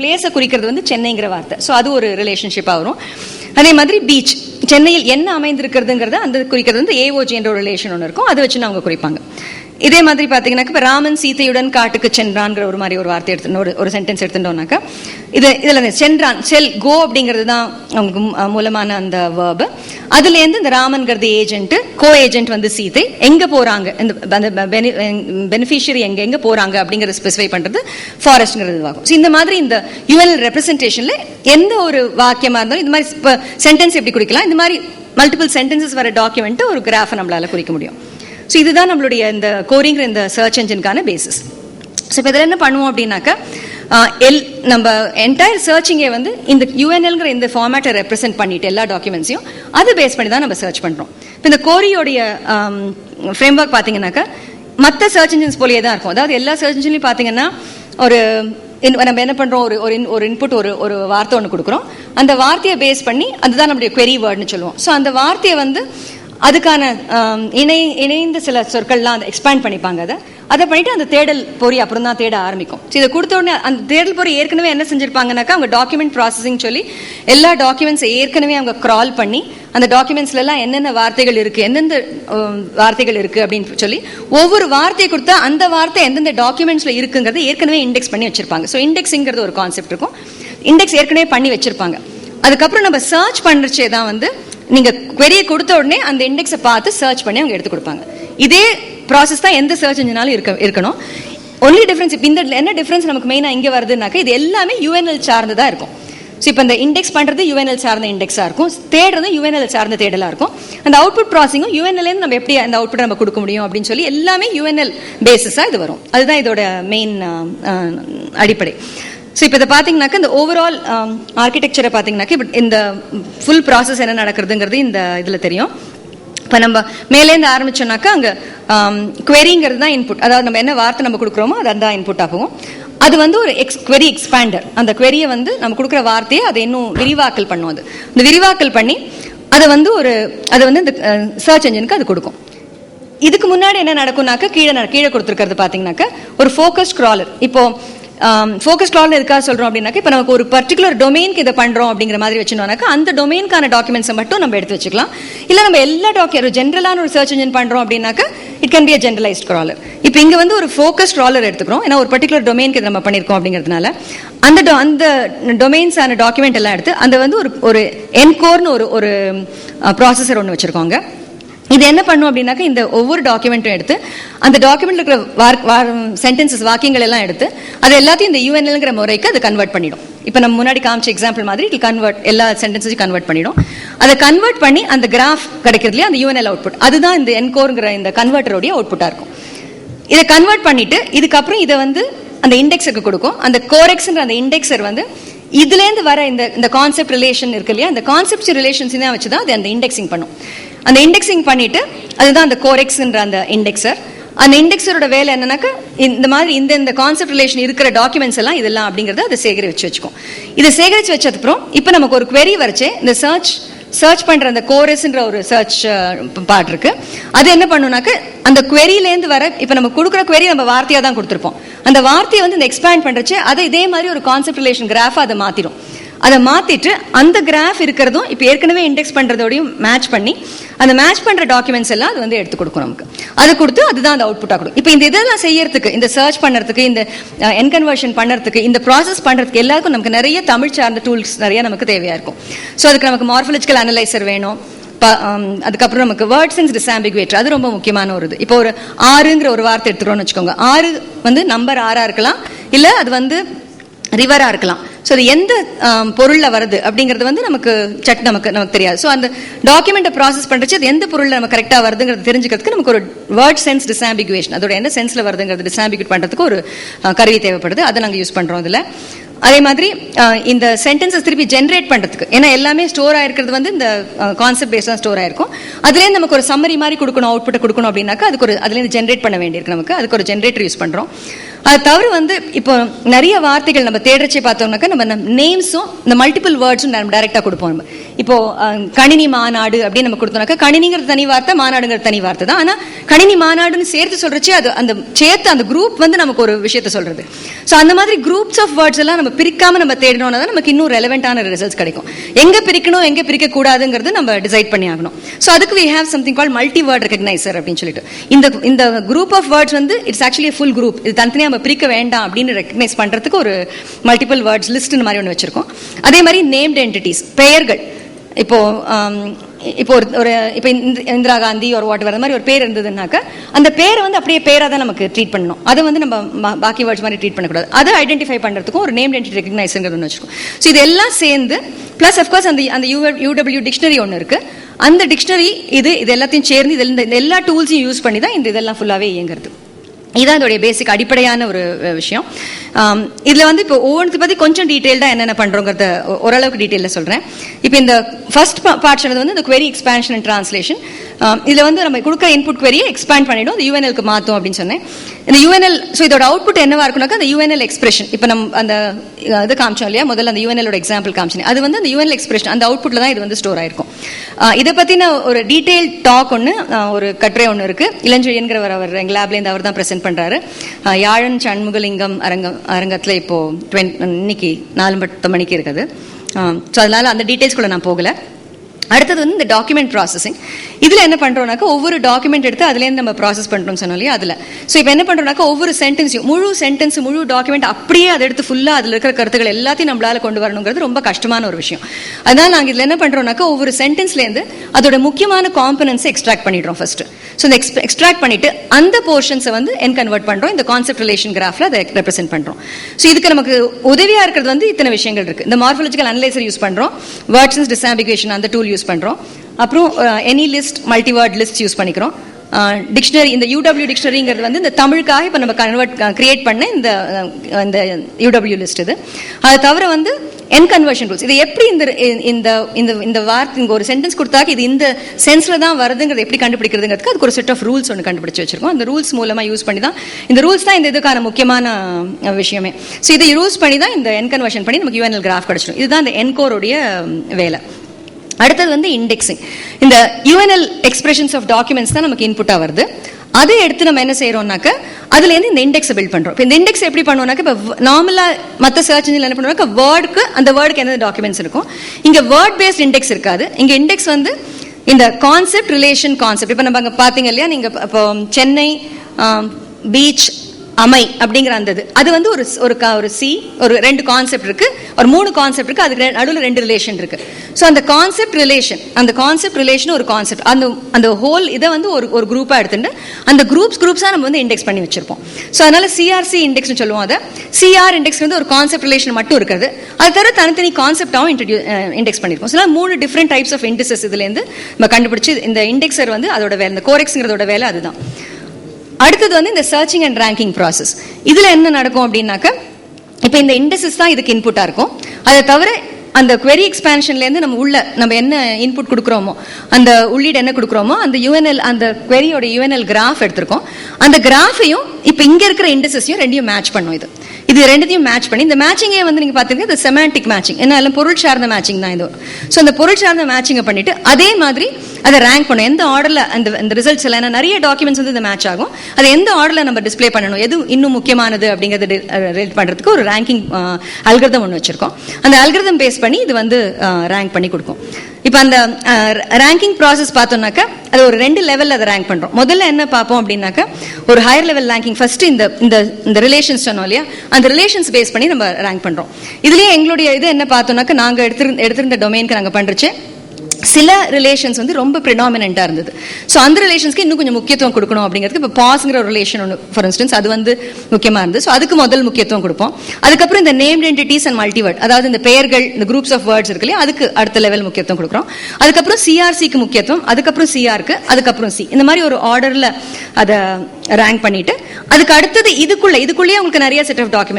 பிளேஸை குறிக்கிறது வந்து சென்னைங்கிற வார்த்தை. ஸோ அது ஒரு ரிலேஷன்ஷிப்பாக வரும். அதே மாதிரி பீச் சென்னையில் என்ன அமைந்திருக்கிறதுங்கிறத அந்த குறிக்கிறது வந்து ஏஓஜி என்ற ஒரு ரிலேஷன் ஒன்று இருக்கும். அதை வச்சு அவங்க குறிப்பாங்க. இதே மாதிரி பார்த்தீங்கன்னாக்க இப்போ ராமன் சீதையுடன் காட்டுக்கு சென்றான்ங்கிற ஒரு மாதிரி ஒரு வார்த்தை எடுத்து ஒரு ஒரு சென்டென்ஸ் எடுத்துட்டோம்னாக்கா இது இதில் சென்றான் செல் கோ அப்படிங்கிறது தான் அவங்களுக்கு மூலமான அந்த வேர்பு அதுலேருந்து இந்த ராமன்கிறது ஏஜென்ட் கோ ஏஜென்ட் வந்து சீதை. எங்கே போகிறாங்க இந்த அந்த பெனிஃபிஷியரி எங்கே எங்கே போகிறாங்க அப்படிங்கிறத ஸ்பெசிஃபை பண்ணுறது ஃபாரஸ்ட்ங்கிறது ஆகும் ஸோ இந்த மாதிரி இந்த யூஎல் ரெப்ரசன்டேஷனில் எந்த ஒரு வாக்கியமாக இருந்தாலும் இந்த மாதிரி இப்போ சென்டென்ஸ் எப்படி குறிக்கலாம்? இந்த மாதிரி மல்டிபிள் சென்டென்சஸ் வர டாக்குமெண்ட் ஒரு கிராஃபை நம்மளால குறிக்க முடியும். ஸோ இதுதான் நம்மளுடைய இந்த கோரிங்கிற இந்த சர்ச் என்ஜின்கான பேசிஸ் ஸோ இப்போ இதில் என்ன பண்ணுவோம் அப்படின்னாக்கா எல் நம்ம என்டையர் சர்ச்சிங்கே வந்து இந்த யூஎன்எல்ங்கிற இந்த ஃபார்மேட்டை ரெப்ரசென்ட் பண்ணிட்டு எல்லா டாக்குமெண்ட்ஸையும் அதை பேஸ் பண்ணி தான் நம்ம சர்ச் பண்ணுறோம் இப்போ இந்த கோரியோடைய ஃப்ரேம் ஒர்க் பார்த்தீங்கன்னாக்கா மற்ற சர்ச் இன்ஜின்ஸ் போலயே தான் இருக்கும். அதாவது எல்லா சர்ச் இன்ஜின்லையும் பார்த்தீங்கன்னா ஒரு நம்ம என்ன பண்ணுறோம் ஒரு ஒரு இன் ஒரு இன்புட் ஒரு ஒரு வார்த்தை ஒன்று கொடுக்குறோம். அந்த வார்த்தையை பேஸ் பண்ணி அதுதான் நம்மளுடைய கொரி வேர்டுன்னு சொல்லுவோம். ஸோ அந்த வார்த்தையை வந்து அதுக்கான இணை இணைந்த சில சொற்கள்லாம் அதை எக்ஸ்பேண்ட் பண்ணிப்பாங்க அதை. அதை பண்ணிட்டு அந்த தேடல் பொறி அப்புறம் தான் தேட ஆரம்பிக்கும். ஸோ இதை கொடுத்த உடனே அந்த தேடல் பொறி ஏற்கனவே என்ன செஞ்சிருப்பாங்கனாக்கா அவங்க டாக்குமெண்ட் ப்ராசஸிங் சொல்லி எல்லா டாக்குமெண்ட்ஸை ஏற்கனவே அவங்க க்ரால் பண்ணி அந்த டாக்குமெண்ட்ஸ்ல எல்லாம் என்னென்ன வார்த்தைகள் இருக்கு எந்தெந்த வார்த்தைகள் இருக்கு அப்படின்னு சொல்லி ஒவ்வொரு வார்த்தையை கொடுத்தா அந்த வார்த்தை எந்தெந்த டாக்குமெண்ட்ஸ்ல இருக்குங்கிறத ஏற்கனவே இண்டெக்ஸ் பண்ணி வச்சிருப்பாங்க. ஸோ இண்டெக்ஸுங்கிறது ஒரு கான்செப்ட் இருக்கும். இண்டெக்ஸ் ஏற்கனவே பண்ணி வச்சிருப்பாங்க. அதுக்கப்புறம் நம்ம சர்ச் பண்ணுறச்சே தான் வந்து நீங்க query கொடுத்த உடனே அந்த இண்டெக்ஸை பார்த்து சர்ச் பண்ணி அவங்க எடுத்து கொடுப்பாங்க. இதே ப்ராசஸ் தான் எந்த சர்ச் இன்ஜினாலும் இருக்க இருக்கணும். ஒன்லி டிஃப்ரென்ஸ் இப்போ இந்த என்ன டிஃப்ரென்ஸ் நமக்கு மெயினாக இங்கே வருதுனாக்கா இது எல்லாமே யூஎன்எல் சார்ந்ததாக இருக்கும். ஸோ இப்போ இந்த இண்டெக்ஸ் பண்ணுறது யூஎன்எல் சார்ந்த இண்டெக்ஸாக இருக்கும். தேடுறது யூஎன்எல் சார்ந்த தேடலாக இருக்கும். அந்த அவுட்புட் ப்ராசிங்கும் யூஎன்எல்லேருந்து நம்ம எப்படி அந்த அவுட்புட் நம்ம கொடுக்க முடியும் அப்படின்னு சொல்லி எல்லாமே யூஎன்எல் பேசிஸாக இது வரும். அதுதான் இதோட மெயின் அடிப்படை. ஸோ இப்போ இதை பார்த்தீங்கன்னாக்கா இந்த ஓவரால் ஆர்கிடெக்சரை um, பார்த்தீங்கன்னாக்கா இப்போ இந்த ஃபுல் ப்ராசஸ் என்ன நடக்கிறதுங்கிறது இந்த இதில் தெரியும். இப்போ நம்ம மேலேருந்து ஆரம்பிச்சோம்னாக்கா அங்கே குவெரிங்கிறது um, தான் இன்புட் அதாவது நம்ம என்ன வார்த்தை நம்ம கொடுக்குறோமோ அது அதுதான் இன்புட் ஆகும் அது வந்து ஒரு எக்ஸ் குவெரி எக்ஸ்பேண்டர் அந்த குவெரியை வந்து நம்ம கொடுக்குற வார்த்தையை அதை இன்னும் விரிவாக்கல் பண்ணும் அது. இந்த விரிவாக்கல் பண்ணி அதை வந்து ஒரு அதை வந்து இந்த சர்ச் என்ஜினுக்கு அது கொடுக்கும். இதுக்கு முன்னாடி என்ன நடக்கும்னாக்கா கீழே கீழே கொடுத்துருக்கிறது பார்த்தீங்கன்னாக்கா ஒரு ஃபோக்கஸ் க்ராலர் இப்போது Um, ஃபோக்கஸ் crawler எதுக்காக சொல்கிறோம் அப்படின்னாக்க இப்போ நமக்கு ஒரு பர்டிகுலர் டொமெயினுக்கு இதை பண்ணுறோம் அப்படிங்கிற மாதிரி வச்சுனோம்னாக்கா அந்த டொமெயினுக்கான டாக்குமெண்ட்ஸை மட்டும் நம்ம எடுத்து வச்சுக்கலாம். இல்லை நம்ம எல்லா டாக்கு ஜென்ரலான ஒரு சர்ச் இன்ஜின் பண்ணுறோம் அப்படின்னாக்கா it can be a generalised crawler இப்போ இங்கே வந்து ஒரு ஃபோக்கஸ் ட்ராலர் எடுத்துக்கிறோம். ஏன்னா ஒரு பர்டிகுலர் டொமைனுக்கு இதை நம்ம பண்ணியிருக்கோம் அப்படிங்கிறதுனால. அந்த டொ அந்த டொமைன்ஸான டாக்குமெண்ட் எல்லாம் எடுத்து அந்த வந்து ஒரு ஒரு என்கோர்னு ஒரு ஒரு um, ப்ராசஸர் ஒன்று வச்சுருக்கோங்க இது என்ன பண்ணும் அப்படின்னாக்கா இந்த ஒவ்வொரு டாக்குமெண்ட்டும் எடுத்து அந்த டாக்குமெண்ட்ல இருக்கிற சென்டென்சஸ் வாக்கியங்கள் எல்லாம் எடுத்து அது எல்லாத்தையும் இந்த யூஎன்எல்ங்கிற முறைக்கு அது கன்வெர்ட் பண்ணிடும். இப்போ நம்ம முன்னாடி காமிச்ச எக்ஸாம்பிள் மாதிரி இட் கன்வெர்ட் எல்லா சென்டென்ஸையும் கன்வெர்ட் பண்ணிடும். அதை கன்வெர்ட் பண்ணி அந்த கிராஃப் கிடைக்கிறது அந்த யூஎன்எல் அவுட்புட் அதுதான் இந்த என்கோருங்கிற இந்த கன்வெர்டருடைய அவுட்புட்டாக இருக்கும். இதை கன்வெர்ட் பண்ணிட்டு இதுக்கப்புறம் இதை வந்து அந்த இண்டெக்ஸுக்கு கொடுக்கும். அந்த கோரெக்ஸ்ங்கிற அந்த இண்டெக்ஸர் வந்து இதுலேருந்து வர இந்த இந்த கான்செப்ட் ரிலேஷன் இருக்கு இல்லையா? அந்த கான்செப்ட் ரிலேஷன்ஸ் தான் வச்சு தான் அது அந்த இண்டெக்ஸிங் பண்ணும். அந்த இண்டெக்ஸிங் பண்ணிட்டு அதுதான் அந்த கோரெக்ஸ்ன்ற அந்த இண்டெக்ஸர் அந்த இண்டெக்ஸரோட வேலை என்னன்னாக்கா இந்த மாதிரி இந்த இந்த கான்செப்ட் ரிலேஷன் இருக்கிற டாக்குமெண்ட்ஸ் எல்லாம் இதெல்லாம் அப்படிங்கறத அதை சேகரிச்சு வச்சுக்கும். இதை சேகரிச்சு வச்சதுக்கப்புறம் இப்போ நமக்கு ஒரு குவெரி வரைச்சே. இந்த சர்ச் சர்ச் பண்ற அந்த கோரஸ்ன்ற ஒரு சர்ச் பார்ட் இருக்கு. அது என்ன பண்ணுனாக்க அந்த குவெரியிலேருந்து வர இப்போ நம்ம கொடுக்குற குவெரி நம்ம வார்த்தையா தான் கொடுத்துருப்போம். அந்த வார்த்தையை வந்து இந்த எக்ஸ்பேண்ட் பண்றச்சு அதை இதே மாதிரி ஒரு கான்செப்ட் ரிலேஷன் கிராஃபா அதை மாத்திடும் அதை மாற்றிட்டு அந்த கிராஃப் இருக்கிறதும் இப்போ ஏற்கனவே இண்டெக்ஸ் பண்ணுறதோடையும் மேட்ச் பண்ணி அந்த மேட்ச் பண்ணுற டாக்குமெண்ட்ஸ் எல்லாம் அது வந்து எடுத்து கொடுக்கும் நமக்கு. அது கொடுத்து அதுதான் அந்த அவுட்புட்டாக கொடுக்கும். இப்போ இந்த இதெல்லாம் செய்யறதுக்கு இந்த சர்ச் பண்ணுறதுக்கு இந்த என்கன்வர்ஷன் பண்ணுறதுக்கு இந்த ப்ராசஸ் பண்ணுறதுக்கு எல்லாருக்கும் நமக்கு நிறைய தமிழ் சார்ந்த டூல்ஸ் நிறைய நமக்கு தேவையாக இருக்கும். ஸோ அதுக்கு நமக்கு மார்ஃபலஜிக்கல் அனலைசர் வேணும். ப- அதுக்கப்புறம் நமக்கு வேர்ட் சென்ஸ் டிசாம்பிகுவேட்டர் அது ரொம்ப முக்கியமான ஒரு இது. இப்போ ஒரு ஆறுங்கிற ஒரு வார்த்தை எடுத்துக்கிறோம்னு வச்சுக்கோங்க. ஆறு வந்து நம்பர் ஆறாக இருக்கலாம். இல்லை அது வந்து ரிவராக இருக்கலாம். ஸோ அது எந்த பொருளில் வருது அப்படிங்கிறது வந்து நமக்கு சட் நமக்கு நமக்கு தெரியாது. ஸோ அந்த டாக்குமெண்ட்டை ப்ராசஸ் பண்ணுறச்சு அது எந்த பொருளில் நம்ம கரெக்டாக வருதுங்கிறது தெரிஞ்சுக்கிறதுக்கு நமக்கு ஒரு வேர்ட் சென்ஸ் டிசாம்பிகுவேஷன் அதோட என்ன சென்ஸில் வருதுங்கிறது டிசாம்பிகேட் பண்ணுறதுக்கு ஒரு கருவி தேவைப்படுது. அதை நாங்கள் யூஸ் பண்ணுறோம் அதில் அதே மாதிரி இந்த சென்டென்சஸ் திருப்பி ஜென்ரேட் பண்ணுறதுக்கு ஏன்னா எல்லாமே ஸ்டோர் ஆயிருக்கிறது வந்து இந்த கான்செப்ட் பேஸ் தான் ஸ்டோர் ஆயிருக்கும். அதுலேருந்து நமக்கு ஒரு சம்மரி மாதிரி கொடுக்கணும் அவுட்புட்டை கொடுக்கணும் அப்படின்னாக்கா அதுக்கு ஒரு அதுலேருந்து ஜென்ரேட் பண்ண வேண்டியிருக்கு நமக்கு. அதுக்கு ஒரு ஜென்ரேட்டர் யூஸ் பண்ணுறோம் அது தவிர வந்து இப்போ நிறைய வார்த்தைகள் நம்ம தேடுறச்சே பார்த்தோம்னாக்கா நம்ம நேம்ஸும் இந்த மல்டிபிள் வேர்ட்ஸும் நம்ம டைரெக்டாக கொடுப்போம் நம்ம. இப்போ கணினி மாநாடு அப்படின்னு நம்ம கொடுத்தோம்னாக்கா கணினிங்கிற தனி வார்த்தை மாநாடுங்கிற தனி வார்த்தை தான். ஆனா கணினி மாநாடுன்னு சேர்த்து சொல்றச்சு அது அந்த சேர்த்து அந்த குரூப் வந்து நமக்கு ஒரு விஷயத்த சொல்றது. ஸோ அந்த மாதிரி குரூப்ஸ் ஆஃப் வேர்ட்ஸ் எல்லாம் நம்ம பிரிக்காம நம்ம தேடினோம்னா தான் நமக்கு இன்னும் ரெலவெண்டான ரிசல்ட்ஸ் கிடைக்கும். எங்க பிரிக்கணும் எங்க பிரிக்க கூடாதுங்கிறது நம்ம டிசைட் பண்ணி ஆகணும். ஸோ அதுக்கு we have something call multi word recogniser அப்படின்னு சொல்லிட்டு. இந்த இந்த குரூப் ஆஃப் வேர்ட்ஸ் வந்து இட்ஸ் ஆக்சுவலி ஃபுல் குரூப் இது தனித்தனியாக நம்ம பிரிக்க வேண்டாம் அப்படின்னு ரெகனைஸ் பண்றதுக்கு ஒரு மல்டிபிள் வேர்ட்ஸ் லிஸ்ட் மாதிரி ஒன்று வச்சிருக்கோம். அதே மாதிரி நேம்டு என்டிட்டிஸ் பெயர்கள். இப்போ um, இப்போ ஒரு ஒரு இப்போ இந்த இந்திரா காந்தி ஒரு வாட் வர மாதிரி ஒரு பேர் இருந்ததுனாக்க அந்த பேரை வந்து அப்படியே பேராக தான் நமக்கு ட்ரீட் பண்ணணும். அதை வந்து நம்ம பாக்கி வேர்ட்ஸ் மாதிரி ட்ரீட் பண்ணக்கூடாது. அதை ஐடென்டிஃபை பண்ணுறதுக்கும் ஒரு நேம் ஐடென்டி ரெகனைசர்ங்கிறது ஒன்று வச்சுக்கோம் ஸோ இதெல்லாம் சேர்ந்து ப்ளஸ் அஃப்கோர்ஸ் அந்த அந்த யூ யூடபிள்யூ டிக்ஷனரி ஒன்று இருக்கு. அந்த டிக்ஷனரி இது இது எல்லாத்தையும் சேர்ந்து இதில் இந்த எல்லா டூல்ஸையும் யூஸ் பண்ணி தான் இந்த இதெல்லாம் ஃபுல்லாகவே இயங்குறது. இதுதான் இதோடைய பேசிக் அடிப்படையான ஒரு விஷயம். இதில் வந்து இப்போ ஒவ்வொன்றத்தை பற்றி கொஞ்சம் டீட்டெயில்டாக என்னென்ன பண்ணுறோங்கிறத ஓரளவுக்கு டீட்டெயிலில் சொல்கிறேன் இப்போ இந்த ஃபர்ஸ்ட் பார்ட் சொன்னது வந்து இந்த கொரி எக்ஸ்பேன்ஷன் அண்ட் ட்ரான்ஸ்லேஷன் இதில் வந்து நம்ம கொடுக்க இன்புட் query-யை எக்ஸ்பேண்ட் பண்ணிடும் இந்த யூஎன்எல்க்கு மாற்றும் அப்படின்னு சொன்னேன். இந்த யூஎன்எல் ஸோ இதோட அவுட்புட் என்னவாக இருக்குனாக்கா அந்த யூஎன்எல் எக்ஸ்பிரஷன் இப்போ நம்ம அந்த இது காமிச்சோம் இல்லையா? முதல்ல அந்த யூஎன்எலோட எக்ஸாம்பிள் காமிச்சேன். அது வந்து அந்த யூஎன்எல் எக்ஸ்பிரஷன் அந்த அவுட்புட்ல தான் இது வந்து ஸ்டோர் ஆயிருக்கும். இதை பத்தின ஒரு டீட்டெயில் டாக் ஒன்று ஒரு கட்டுரை ஒன்று இருக்கு. இளஞ்செழியன்கிறவர் அவர் எங்கள் லேப்லேருந்து அவர் தான் ப்ரெசென்ட் பண்றாரு. யாழன் சண்முகலிங்கம் அரங்கம் அரங்கத்துல இப்போ டுவென் இன்னைக்கு நாலு பத்து மணிக்கு இருக்குது. ஸோ அதனால அந்த டீடைல்ஸ்குள்ள நான் போகல. அடுத்தது வந்து இந்த டாக்குமெண்ட் ப்ராசஸிங் இதுல என்ன பண்றோம்னாக்கா ஒவ்வொரு டாக்குமெண்ட் எடுத்து அதுலேருந்து நம்ம ப்ராசஸ் பண்றோம் சொன்னோம் இல்லையா? அதுல. ஸோ இப்போ என்ன பண்றோம்னாக்கா ஒவ்வொரு சென்டென்ஸையும் முழு சென்டென்ஸ் முழு டாக்குமெண்ட் அப்படியே அதை எடுத்து ஃபுல்லா அதுல இருக்கிற கருத்துக்கள் எல்லாத்தையும் நம்மளால கொண்டு வரணுங்கிறது ரொம்ப கஷ்டமான ஒரு விஷயம். அதனால் நாங்க இதுல என்ன பண்றோம்னாக்கா ஒவ்வொரு சென்டென்ஸ்லேருந்து அதோட முக்கியமான காம்பனன்ஸை எக்ஸ்ட்ராக்ட் பண்ணிடுறோம் ஃபர்ஸ்ட் ஸோ இந்த எக்ஸ்ட்ராக்ட் பண்ணிட்டு அந்த போர்ஷன்ஸை வந்து என் கன்வெர்ட் பண்ணுறோம் இந்த கான்செப்ட் ரிலேஷன் கிராஃபில் அதை ரெப்ரசென்ட் பண்றோம். ஸோ இதுக்கு நமக்கு உதவியா இருக்கிறது வந்து இத்தனை விஷயங்கள் இருக்கு. இந்த மார்ஃபாலஜிக்கல் அனலைசர் யூஸ் பண்றோம். வேர்ட்ஸ் டிசாபிகேஷன் அந்த டூல் யூஸ் பண்றோம். அப்புறம் any list multi word list use பண்ணிக்கிறோம். டிக்ஷனரி இந்த யூடபிள்யூ டிக்ஷனரிங்கிறது வந்து இந்த தமிழுக்காக இப்போ நம்ம கன்வெர்ட் கிரியேட் பண்ண இந்த இந்த யூடபிள்யூ லிஸ்ட் இது. அதை தவிர வந்து என் கன்வர்ஷன் ரூல்ஸ் இது எப்படி இந்த இந்த இந்த இந்த வார்த்தை இங்க ஒரு சென்டென்ஸ் கொடுத்தாக்க இது இந்த சென்ஸில் தான் வருதுங்கிறது எப்படி கண்டுபிடிக்கிறதுங்கிறதுக்கு அதுக்கு ஒரு செட் ஆஃப் ரூல்ஸ் ஒன்று கண்டுபிடிச்சு வச்சிருக்கோம். அந்த ரூல்ஸ் மூலமா யூஸ் பண்ணி தான் இந்த ரூல்ஸ் தான் இந்த இதுக்கான முக்கியமான விஷயமே. ஸோ இதை யூஸ் பண்ணி தான் இந்த என் கன்வர்ஷன் பண்ணி நமக்கு யூஎன்எல் கிராஃப் கிடச்சிடும் இதுதான் இந்த என்கோருடைய வேலை. அடுத்தது வந்து இண்டெக்ஸிங் இந்த யூஎன்எல் எக்ஸ்பிரஷன்ஸ் ஆஃப் டாக்குமெண்ட்ஸ் தான் நமக்கு இன்புட்டாக வருது. அதை எடுத்து நம்ம என்ன செய்யறோம்னாக்க அதுல இருந்து இந்த இண்டெக்ஸ் பில்ட் பண்றோம். இப்போ இந்த இண்டெக்ஸ் எப்படி பண்ணுவோம்னாக்க இப்போ நார்மலா மற்ற சர்ச் இன்ஜின் என்ன பண்ணுவோம்னாக்க வேர்டுக்கு அந்த வேர்டுக்கு எந்த டாக்குமெண்ட்ஸ் இருக்கும்? இங்க வேர்ட் பேஸ்ட் இண்டெக்ஸ் இருக்காது. இங்க இண்டெக்ஸ் வந்து இந்த கான்செப்ட் ரிலேஷன் கான்செப்ட் இப்போ நம்ம அங்கே பார்த்தீங்க இல்லையா நீங்க இப்போ சென்னை பீச் அமை அப்படிங்கிற அந்த இது. அது வந்து ஒரு ஒரு கா ஒரு சி ஒரு ரெண்டு கான்செப்ட் இருக்கு. ஒரு மூணு கான்செப்ட் இருக்கு. அதுக்கு நடுவில் ரெண்டு ரிலேஷன் இருக்கு. ஸோ அந்த கான்செப்ட் ரிலேஷன் அந்த கான்செப்ட் ரிலேஷன் ஒரு கான்செப்ட் அந்த அந்த ஹோல் இதை வந்து ஒரு ஒரு குரூப்பாக எடுத்துட்டு அந்த குரூப்ஸ் குரூப்ஸாக நம்ம வந்து இண்டெக்ஸ் பண்ணி வச்சிருப்போம். ஸோ அதனால சிஆர்சி இண்டெக்ஸ்னு சொல்லுவோம் அதை. சிஆர் இண்டெக்ஸ் வந்து ஒரு கான்செப்ட் ரிலேஷன் மட்டும் இருக்குது அது தவிர தனித்தனி கான்செப்டாகவும் இன்ட்ரடியூ இண்டெக்ஸ் பண்ணியிருக்கோம் ஸோ மூணு டிஃப்ரெண்ட் டைப்ஸ் ஆஃப் இண்டெக்ஸஸ் இதுலேருந்து நம்ம கண்டுபிடிச்சி இந்த இண்டெக்ஸர் வந்து அதோட வேலை இந்த கோரெக்ஸுங்கிறதோட வேலை அதுதான். அடுத்தது வந்து இந்த சர்ச்சிங் அண்ட் ரேங்கிங் ப்ராசஸ் இதுல என்ன நடக்கும் அப்படின்னாக்க இப்போ இந்த இண்டெக்ஸஸ் தான் இதுக்கு இன்புட்டாக இருக்கும். அதை தவிர அந்த query எக்ஸ்பேன்ஷன்லேருந்து நம்ம உள்ள நம்ம என்ன இன்புட் கொடுக்குறோமோ அந்த உள்ளீடு என்ன கொடுக்குறோமோ அந்த யூஎன்எல் அந்த queryயோட யூஎன்எல் கிராஃப் எடுத்திருக்கோம். அந்த கிராஃபையும் இப்போ இங்கே இருக்கிற இண்டெக்ஸஸையும் ரெண்டையும் மேட்ச் பண்ணும் இது. இது ரெண்டுத்தையும் மேட்ச் பண்ணி இந்த மேட்சிங்கே வந்து நீங்கள் பாத்தீங்கன்னா இது செமாண்டிக் மேட்சிங் என்ன எல்லாம் பொருள் சார்ந்த மேட்சிங் தான் இது. ஸோ அந்த பொருள் சார்ந்த மேட்சிங்கை பண்ணிட்டு அதே மாதிரி அதை ரேங்க் பண்ணும் எந்த ஆர்டரில் அந்த அந்த ரிசல்ட்ஸ் எல்லாம் ஏன்னா நிறைய டாக்குமெண்ட்ஸ் வந்து இந்த மேட்ச் ஆகும். அதை எந்த ஆர்டரில் நம்ம டிஸ்ப்ளே பண்ணணும்? எது இன்னும் முக்கியமானது அப்படிங்கிறது ரேட் பண்றதுக்கு ஒரு ரேங்கிங் அல்கிரதம் ஒன்று வச்சிருக்கோம். அந்த அல்கிரதம் பேஸ் பண்ணி இது வந்து ரேங்க் பண்ணி கொடுக்கும். இப்போ அந்த ரேங்கிங் ப்ராசஸ் பார்த்தோம்னாக்கா அது ஒரு ரெண்டு லெவல்ல அதை ரேங்க் பண்றோம். முதல்ல என்ன பார்ப்போம் அப்படின்னாக்கா ஒரு ஹையர் லெவல் ரேங்கிங் ஃபர்ஸ்ட் இந்த இந்த இந்த ரிலேஷன்ஸ் சொன்னோம் இல்லையா? அந்த ரிலேஷன்ஸ் பேஸ் பண்ணி நம்ம ரேங்க் பண்றோம். இதுலயே எங்களுடைய இது என்ன பார்த்தோம்னாக்கா நாங்க எடுத்து எடுத்திருந்த டொமைனுக்கு நாங்கள் பண்றச்சு சில ரிலேஷன்ஸ் வந்து ரொம்ப ப்ரிடாமினண்டா இருந்தது. ஸோ அந்த ரிலேஷன்ஸ்க்கு இன்னும் கொஞ்சம் முக்கியத்துவம் கொடுக்கணும் அப்படிங்கிறதுக்கு இப்போ பாஸ்ங்கிற ஒரு ரிலேஷன் ஒன்று ஃபார் இன்ஸ்டன்ஸ் அது வந்து முக்கியமா இருந்தது. ஸோ அதுக்கு முதல் முக்கியத்துவம் கொடுப்போம். அதுக்கப்புறம் இந்த நேம்ட் என்டிட்டிஸ் அண்ட் மல்டிவேர்ட் அதாவது இந்த பெயர்கள் இந்த குரூப்ஸ் ஆஃப் வேர்ட்ஸ் இருக்கு இல்லையா அதுக்கு அடுத்த லெவல் முக்கியத்துவம் கொடுக்குறோம். அதுக்கப்புறம் சிஆர்சிக்கு முக்கியத்துவம் அதுக்கப்புறம் சிஆருக்கு அதுக்கப்புறம் சி இந்த மாதிரி ஒரு ஆர்டர்ல அதை ரேங்க் பண்ணிட்டு அதுக்கு அடுத்தது இதுக்குள்ள இதுக்குள்ளேயே உங்களுக்கு நிறைய செட் ஆஃப் டாக்குமெண்ட்